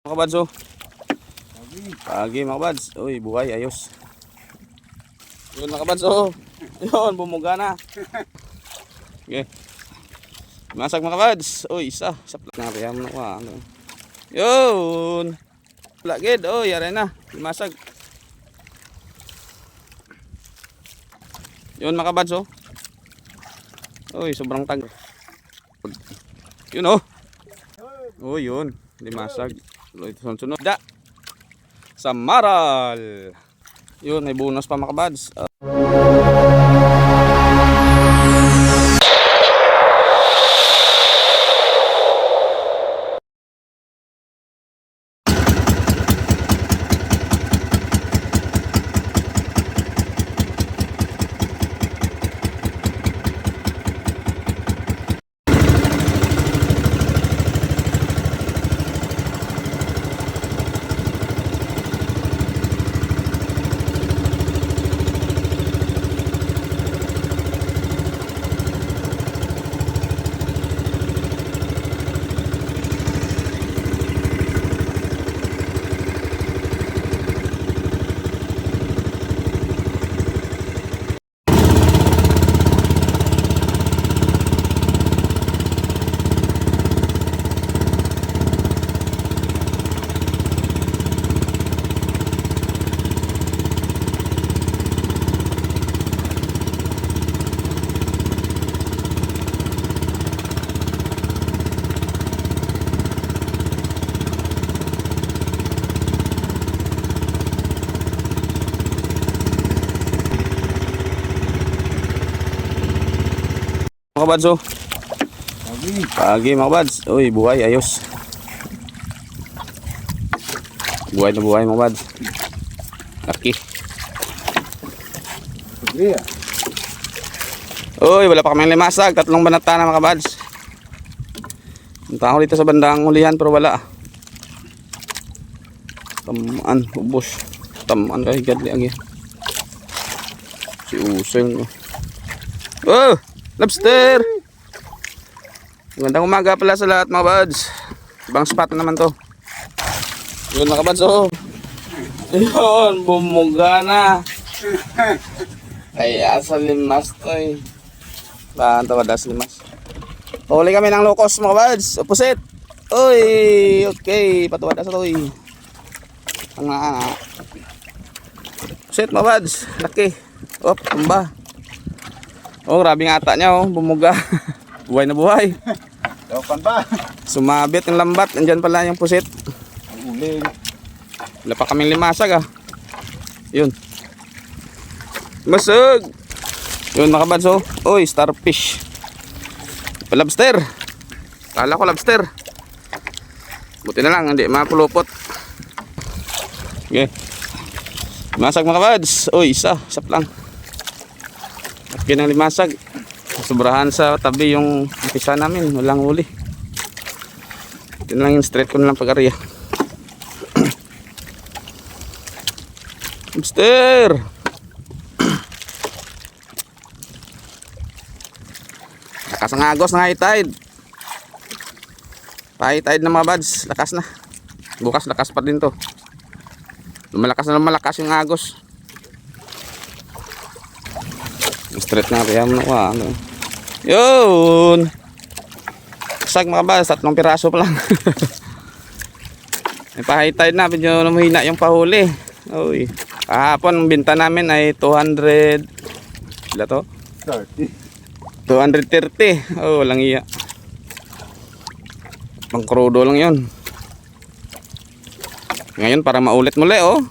Mga kabads oh. Pagi mga kabads. Uy, buhay, ayos. Yun mga kabads oh. Yun, bumuga na. Okay. Masag mga kabads. Uy, isa. Isa pala. Nakayam na ko ah. Ano. Yun. Lagid. Oh, yari na. Masag. Yun mga kabads oh. Uy, sobrang tag. Yun oh. Oh, yun. Limasag. Ito sunod. Da. Sa Maral. Yun, may bonus pa mga kabads. Ah. Mga kabads oh. Pagi mga kabads. Uy, buhay, ayos. Buhay na buhay mga kabads. Laki. Uy, wala pa kaming limasag. Tatlong banata na mga kabads. Punta ako dito sa bandang hulihan pero wala. Tamaan, ubos. Tamaan kahigad lagi. Si Usel. Oh! Lobster! Magandang umaga pala sa lahat mga buds. Ibang spot na naman to. Yun mga buds oh. Yun, bumuga na. Ay, asa limas to eh. Saan to kadas limas? Huli kami ng locos mga buds. Opposite. Uy, okay. Patuwad sa to eh. Ang nga. Opposite mga buds. Laki. Op, tumba. Oh, grabe nga ata niya oh, bumuga. buhay na buhay. Dapan ba? Sumabit yung lambat, andyan pala yung pusit. Uling. Wala pa kaming limasag ah. Yun. Masag! Yun mga kabads oh. Uy, starfish. Lobster. Kala ko lobster. Buti na lang, hindi mapulupot. Okay. Masag mga kabads. Uy, isa. Isa lang. Laki ng limasag. Sobrahan sa tabi yung pisa namin. Walang huli. Na lang yung straight ko na lang pag-area. Hamster! Lakas ng agos ng high tide. High tide ng mga buds. Lakas na. Bukas lakas pa din to. Lumalakas na lumalakas yung agos. Straight na kaya mo ah. Ano. Yun! Sag mga buds. Tatlong piraso pa lang. May pa-high tide na. Medyo namahina yung pahuli. Uy. Kahapon, ang binta namin ay 200. Sila to? 30. 230. Oh, walang iya. Pang krudo lang yun. Ngayon, para maulit muli, oh.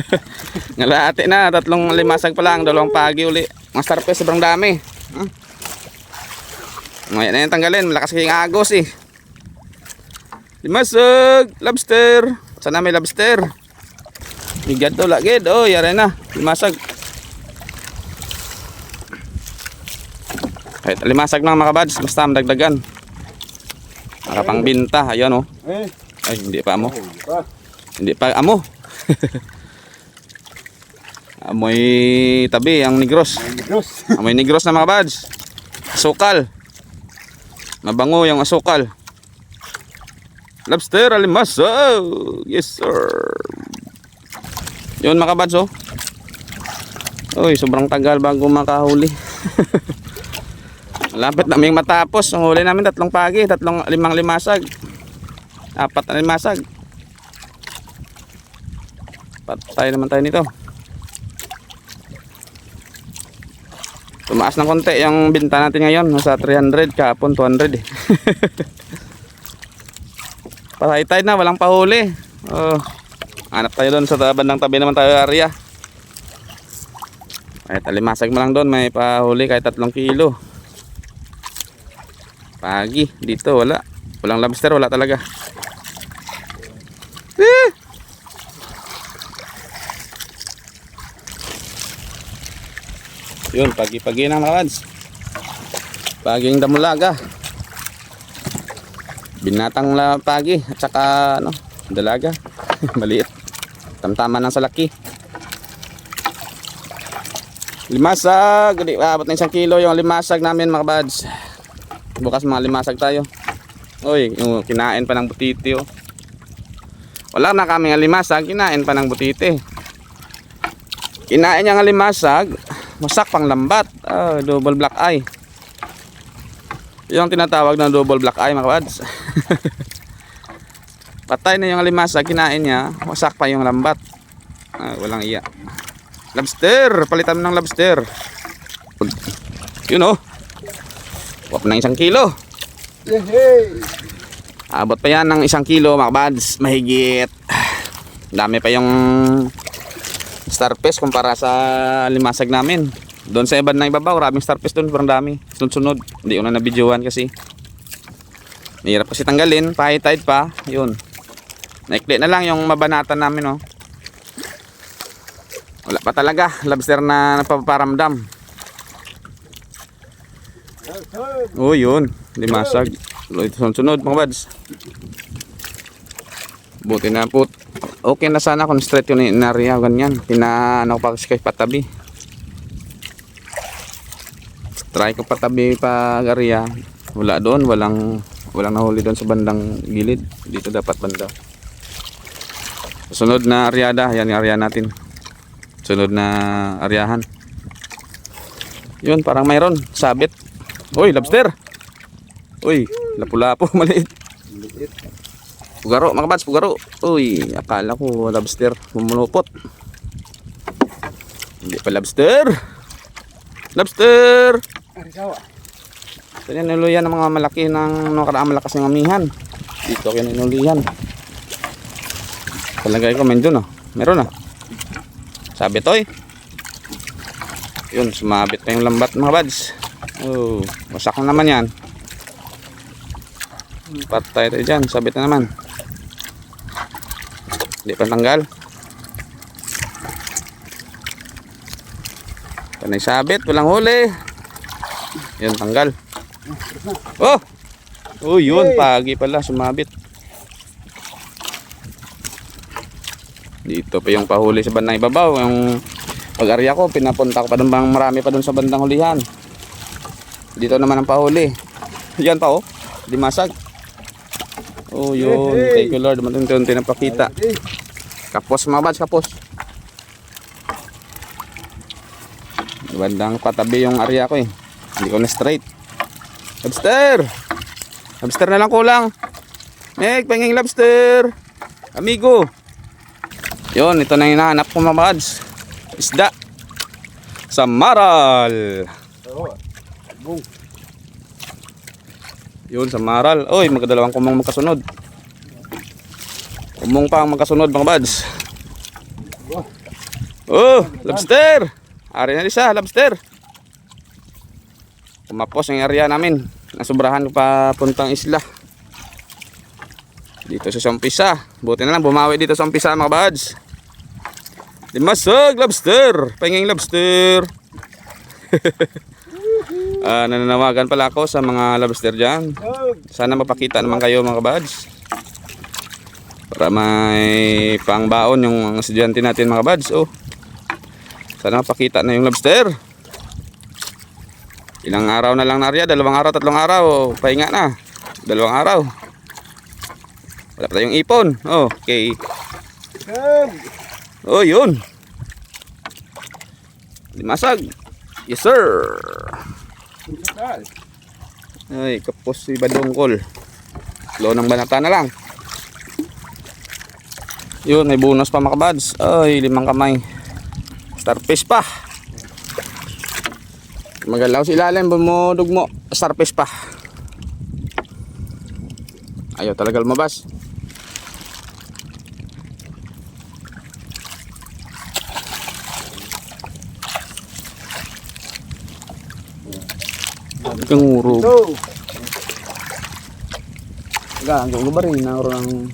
Ngalate na, tatlong limasag pa lang, dalawang pagi uli. Mga starfish, sobrang dami. Huh? Ngayon na yung tanggalin, malakas kayong agos eh. Limasag, lobster. Sana may lobster. Bigad to, lagid. Oh, yari na. Limasag. Kahit limasag lang mga kabads, basta dagdagan. Nakapang binta, ayan oh. Eh, Ay, hindi pa amo. Hindi pa amo. Amoy tabi ang negros. Diyos. Amoy negros na mga kabads. Asukal. Mabango yung asukal. Lobster alimaso. Yes sir. Yun mga kabads oh. Uy, sobrang tagal bago makahuli. Malapit naming matapos. Ang huli namin tatlong pagi, tatlong limang limasag. Apat na limasag. Patay naman tayo nito. Tumaas ng konti yung binta natin ngayon. Nasa 300, kahapon 200 eh. Patay tayo na, walang pahuli. Oh, hanap tayo doon sa bandang tabi naman tayo area. Kahit alimasag mo lang doon, may pahuli kahit 3 kilo. Pagi, dito wala. Walang lobster, wala talaga. Eh! Yun, pagi-pagi na mga kads. Paging damulaga. Binatang la pagi at saka ano, dalaga. Maliit. Tamtama ng salaki. Limasag, abot na isang kilo yung limasag namin mga buds. Bukas mga limasag tayo. Uy, kinain pa ng butiti oh. Wala na kami ng limasag, kinain pa ng butiti. Kinain niya ng limasag, masak pang lambat. Ah, double black eye. Yung tinatawag na double black eye mga buds. Patay na yung limasag, kinain niya, wasak pa yung lambat. Ah, walang iya. Lobster, palitan mo ng lobster. Yun oh. Wap ng isang kilo. Yehey! Abot pa yan ng isang kilo mga buds. Mahigit. Dami pa yung starfish kumpara sa limasag namin. Doon sa iba na ibabaw, maraming starfish doon, parang dami. Sunod-sunod. Hindi ko na nabidyohan kasi. Mahirap kasi tanggalin, tide pa. Yun. Naikli na lang yung mabanatan namin, oh. Wala pa talaga, lobster na napaparamdam. Oh, yun. Limasag. Ito sunod mga buds. Buti na po. Okay na sana kung straight yun in area ganyan. Pina ano ko pa kasi patabi. Try ko patabi pa area. Wala doon, walang walang nahuli doon sa bandang gilid. Dito dapat banda. Sunod na areada, yan yung area natin. Sunod na areahan. Yun, parang mayroon. Sabit. Uy, lobster. Uy, lapu-lapu, maliit. Maliit. Pugaro, mga bats, pugaro. Uy, akala ko lobster. Mumulupot. Hindi pa lobster. Lobster! Ito yan, niluyan ng mga malaki ng nakaraang malakas ng amihan. Dito ako niluyan. Palagay ko, medyo no. Meron na. Sabi to eh. Yun, sumabit pa yung lambat mga bads. Oh, wasak na naman yan. Patay tayo dyan, sabit na naman. Hindi pa tanggal. Panay sabit, walang huli. Yun, tanggal. Oh! Oh, yun, pagi pala, sumabit. Dito pa yung pahuli sa bandang ibabaw. Yung pag-area ko, pinapunta ko pa doon bang marami pa doon sa bandang hulihan. Dito naman ang pahuli. Yan pa oh, limasag. Oh, yun. Hey, hey. Thank you Lord. Matunti-unti na pakita. Kapos mga bads, kapos. Bandang patabi yung area ko eh. Hindi ko na straight. Lobster! Lobster na lang kulang. Meg, penging lobster. Amigo. Yun, ito na hinahanap ko mga bads. Isda. Sa maral. Yun, sa maral. Oy, magdalawang kumong magkasunod. Kumong pa ang magkasunod mga bads. Oh, lobster. Ari na isa, lobster. Kumapos ang area namin. Nasubrahan pa puntang isla. Dito sa Sampisa. Buti na lang bumawi dito sa Sampisa mga bads. Limasag lobster. Penging lobster. Ah, nananawagan pala ako sa mga lobster dyan. Sana mapakita naman kayo mga bads. Para may pangbaon yung mga estudyante natin mga bads. Oh. Sana mapakita na yung lobster. Ilang araw na lang na Dalawang araw, tatlong araw. Pahinga na. Dalawang araw. Wala pa tayong ipon. Oh, okay. Oh, yun. Limasag. Yes, sir. Ay, kapos si Badongkol. Lo ng banata na lang. Yun, may bonus pa mga kabads. Ay, limang kamay. Starfish pa. Magalaw si ilalim, bumudog mo. Starfish pa. Ayaw talaga lumabas. Kanguro. Gago ko ba rin na orang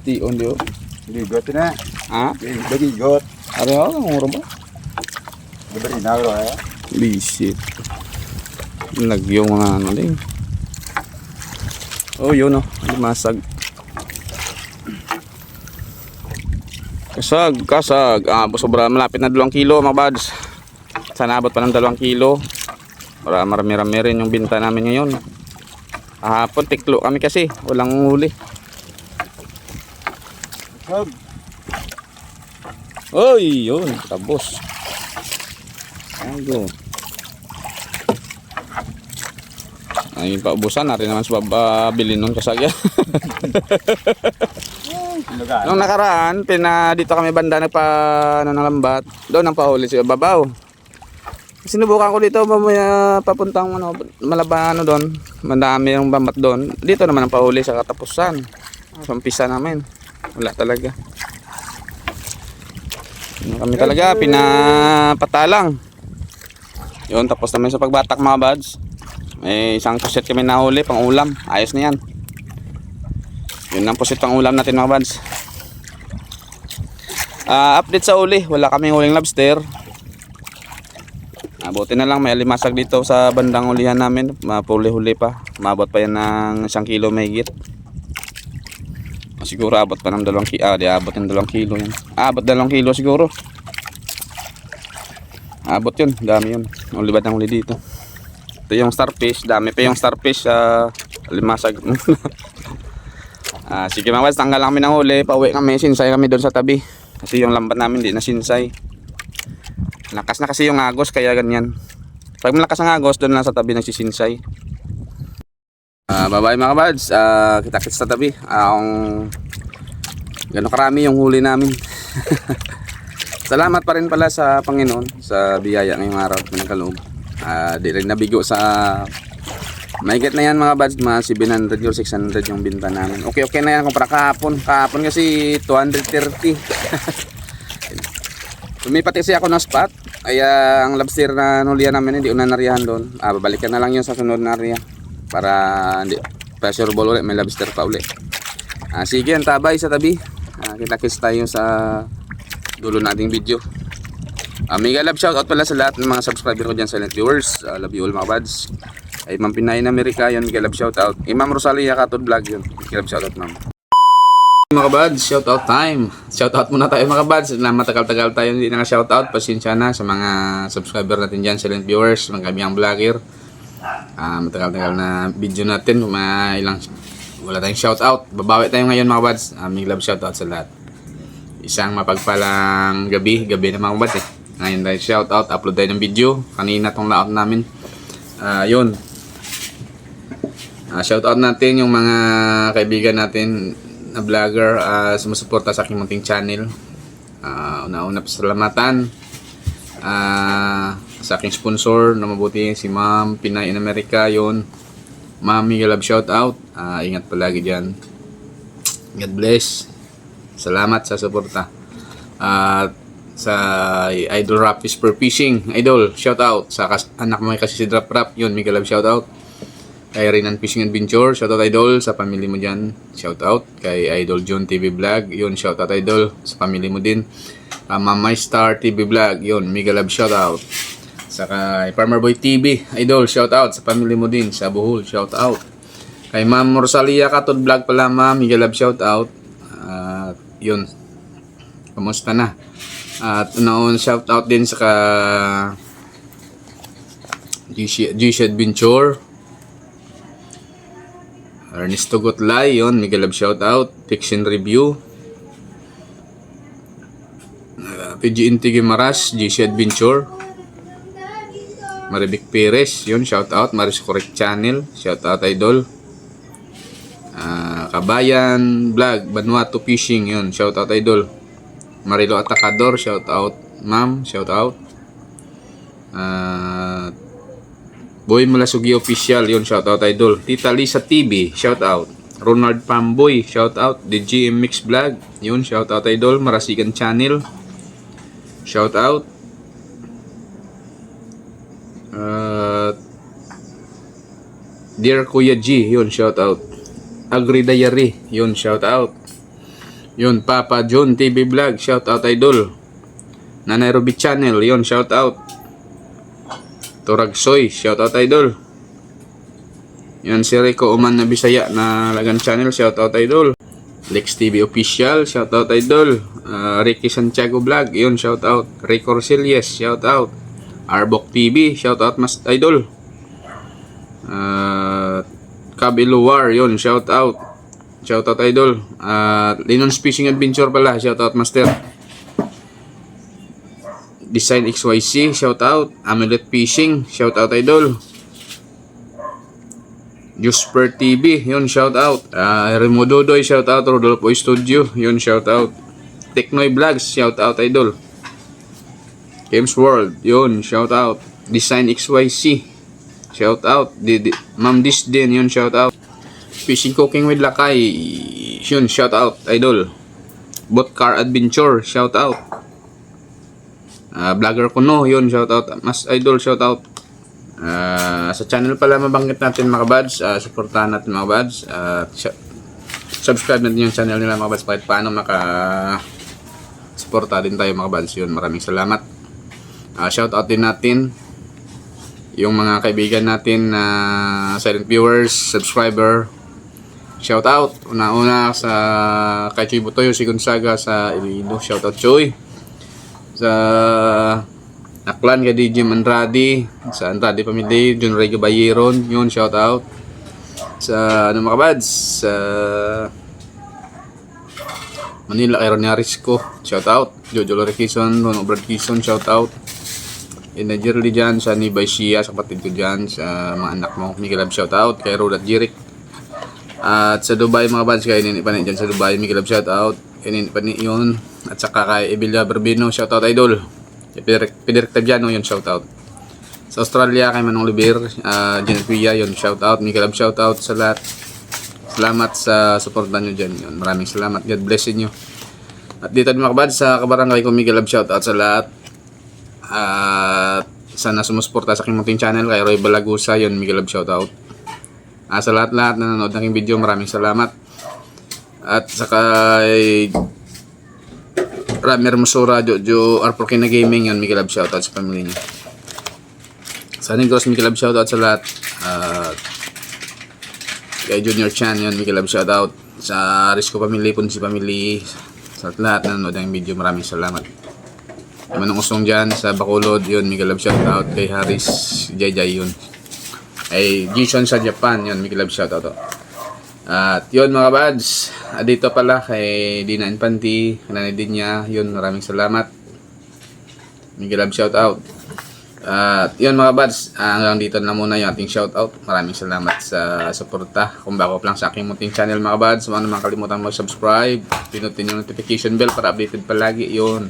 bation dio. Ligot na. Ha? Ligot. Are ako ang uro ba? Ligot na ro eh. Bisit. Nagyong mga ano din. Oh, yun oh. Limasag. Kasag, kasag. Ah, sobra malapit na 2 kilo mga buds. Sana abot pa ng 2 kilo. Para marami-rami rin yung binta namin ngayon. Kahapon, tiklo kami kasi. Walang huli. Sab. Oy, yun, tapos. Ayo. Ay, paubusan na rin naman sa babili nun kasagya. Nung nakaraan, pina dito kami banda nagpa ano, ng lambat. Doon ang pahuli si Babaw. Sinubukan ko dito mamaya papuntang ano, malaba ano doon. Madami yung bambat doon. Dito naman ang pahuli sa katapusan. Sa umpisa namin. Wala talaga. Ano kami talaga, pinapatalang. Yun, tapos naman sa pagbatak mga buds. May isang puset kami nahuli, pang ulam. Ayos na yan. Yun ang puset pang ulam natin mga buds. Ah, update sa uli, wala kaming huling lobster. Abuti na lang may alimasag dito sa bandang ulihan namin. Mapuli-huli pa. Mabot pa yan ng isang kilo mahigit. Ah, Siguro abot pa ng dalawang kilo. Ah, di abot ng dalawang kilo yan. Abot dalawang kilo siguro. Abot yun. Dami yun. Ang libad ng huli dito. Ito yung starfish. Dami pa yung starfish sa limasag. ah, sige mga boys, tanggal kami ng huli. Pauwi kami. Sinsay kami doon sa tabi. Kasi yung lambat namin di na sinsay. Lakas na kasi yung agos kaya ganyan. Pag malakas ang agos, doon lang sa tabi nagsisinsay. Ah, bye bye mga buds. Ah, kita-kits sa tabi. Ah, kung gano'ng karami yung huli namin. Salamat pa rin pala sa Panginoon sa biyaya ngayong araw at pinagkaloob. Ah, di rin nabigo sa Mahigit na yan mga buds, mga 700 or 600 yung binta namin. Okay, okay na yan kumpara kahapon. Kahapon kasi 230. Lumipat kasi ako ng spot. Kaya ang lobster na nulian namin hindi una nariyahan doon. Ah, babalikan na lang yun sa sunod na area. Para hindi pressure ball ulit. May lobster pa ulit. Ah, sige, ang tabay sa tabi. Ah, kita-kits tayo sa dulo nating video. Ah, mega love shoutout pala sa lahat ng mga subscriber ko dyan, silent viewers. Ah, love you all mga buds. Ay, Ma'am Pinay na Amerika, yun, mega love shoutout. Kay Ma'am Rosalia Katod Vlog, yun. Mega love shoutout, ma'am. Mga buds, shoutout time. Shoutout muna tayo mga buds. Na matagal-tagal tayo hindi na shoutout. Pasensya na sa mga subscriber natin dyan, silent viewers, mga kami ang vlogger. Ah, matagal-tagal na video natin, mga ilang wala tayong shoutout. Babawi tayo ngayon mga buds. Ah, mega love shoutout sa lahat. Isang mapagpalang gabi, gabi na mga buds eh. Ngayon tayo shoutout, upload tayo ng video. Kanina tong layout namin. Ah, yun. Ah, shoutout natin yung mga kaibigan natin na vlogger uh, sumusuporta sa aking munting channel. Ah, una-una pasalamatan ah, sa aking sponsor na mabuti si Ma'am Pinay in America yon. Ma'am, mega love shoutout. Ah, ingat palagi diyan. God bless. Salamat sa suporta. At sa Idol Rap is for Fishing. Idol, shout out. Sa kas- anak mo kasi si Drop Rap, yun, mega love shout out. Kay Rinan Fishing Adventure, shout out Idol sa family mo dyan. Shout out kay Idol John TV Vlog, yun, shout out Idol sa family mo din. Uh, Mamay Star TV Vlog, yun, mega love shout out. Sa kay Farmer Boy TV, Idol, shout out sa family mo din. Sa Bohol, shout out. Kay Ma'am Rosalia Katod Vlog pala, Ma'am, mega love shout out. At yun, kamusta na? At noon shout out din sa ka GC Adventure. Ernesto Gotlay, yun, Miguel Love shoutout. Fiction Review. Uh, PG Intige Maras, GC Adventure. Marivic Perez, yun, shoutout. Maris Correct Channel, shoutout idol. Ah, Kabayan Vlog, Vanuatu Fishing, yun, shoutout idol. Marilo Atacador, shoutout. Ma'am, shoutout. Ah, Boy Malasugi Official, yun, shoutout idol. Tita Lisa TV, shoutout. Ronald Pamboy, shoutout. The GM Mix Vlog, yun, shoutout idol. Marasigan Channel, shoutout. Uh, Dear Kuya G, yun, shoutout. Agri Diary, yun, shoutout. Yun, Papa John TV Vlog, shoutout idol. Nanay Ruby Channel, yun, shoutout. Turag Soy, shoutout idol. Yan si Rico Uman na Bisaya na Lagan Channel, shoutout idol. Lex TV Official, shoutout idol. Uh, Ricky Santiago Vlog, yun, shoutout. Rico Rosilies, shoutout. Arbok TV, shoutout mas idol. Uh, Kabiluwar, yun, shoutout. Shoutout idol. Uh, Linon's Fishing Adventure pala, shoutout master. Design XYZ, shout out. Amulet Fishing, shout out idol. Jusper TV, yun shout out. Uh, Remododoy, shout out. Rodolfo Studio, yun shout out. Teknoy Vlogs, shout out idol. Games World, yun shout out. Design XYZ, shout out. Ma'am Disdin, yun shout out. Fishing Cooking with Lakay, yun shout out idol. Bot Car Adventure, shout out. Ah, vlogger ko no, yun, shoutout. Mas idol, shoutout. Ah, sa channel pala mabanggit natin mga buds. Ah, supportahan natin mga. At su- subscribe natin yung channel nila mga buds kahit paano maka suporta din tayo mga buds. Yun, maraming salamat. Ah, shoutout din natin yung mga kaibigan natin na silent viewers, subscriber. Shoutout. Una-una sa kay Choy Butoyo, si Gonzaga sa Iloilo. Shoutout Choy sa Aklan kay DJ Andrade sa Andrade Family John Ray Gabayeron yun shout out. Sa ano mga kabads? Sa Manila kay Ronnie Arisco shout out. Jojo Lorikison Ron Brad Kison shout out Ina Jerly dyan sa Nibay Shia sa kapatid ko dyan sa mga anak mo. Miguel Lab shout out kay Rodat Jirik at sa Dubai mga bands kay Nini Pani dyan sa Dubai Miguel Lab shout out kay Nini yun. At saka kay Ebilia Barbino shout out idol. Kay Pidir Pidir Tabiano yun shout out sa Australia kay Manong Libir uh, Janet Pia yun shout out Miguel Lab shout out sa lahat. Salamat sa suporta nyo dyan yun. Maraming salamat. God bless inyo. At dito din mga kabads sa kabarangay ko Miguel Lab shout out sa lahat at sana sumusuporta sa aking munting channel kay Roy Balagusa yun Miguel Lab shout out Ah, sa lahat-lahat na nanonood ng aking video, maraming salamat. At sa kay Ramer Musura, Jojo Arporkina Gaming, yun, Miguel Lab shoutout sa pamilya niya. Sa Negros, Miguel Lab shoutout sa lahat. At kay Junior Chan, yun, Miguel Lab shoutout. Sa Risco Family, Punsi Family, sa lahat na nanonood ng video, maraming salamat. Manong usong dyan sa Bacolod, yun, Miguel Lab shoutout. Kay Haris, Jayjay, yun. Ay Jason sa Japan yun Miguel Love shoutout to. at yun mga bads ah, dito pala kay Dina Infanti kanani din niya yun maraming salamat. Miguel Love shoutout. At yun mga bads ah, hanggang dito na muna yung ating shoutout. Maraming salamat sa suporta. Kung bago lang sa aking munting channel mga bads huwag naman kalimutan mag subscribe pinutin yung notification bell para updated palagi yun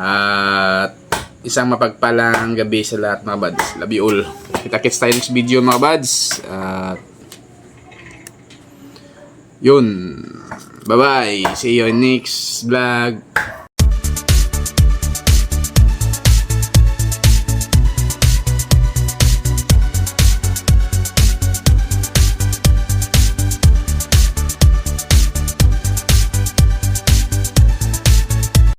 at isang mapagpalang gabi sa lahat mga buds. Love you all. Kita-kits tayo next video mga buds. At yun. Bye-bye. See you next vlog.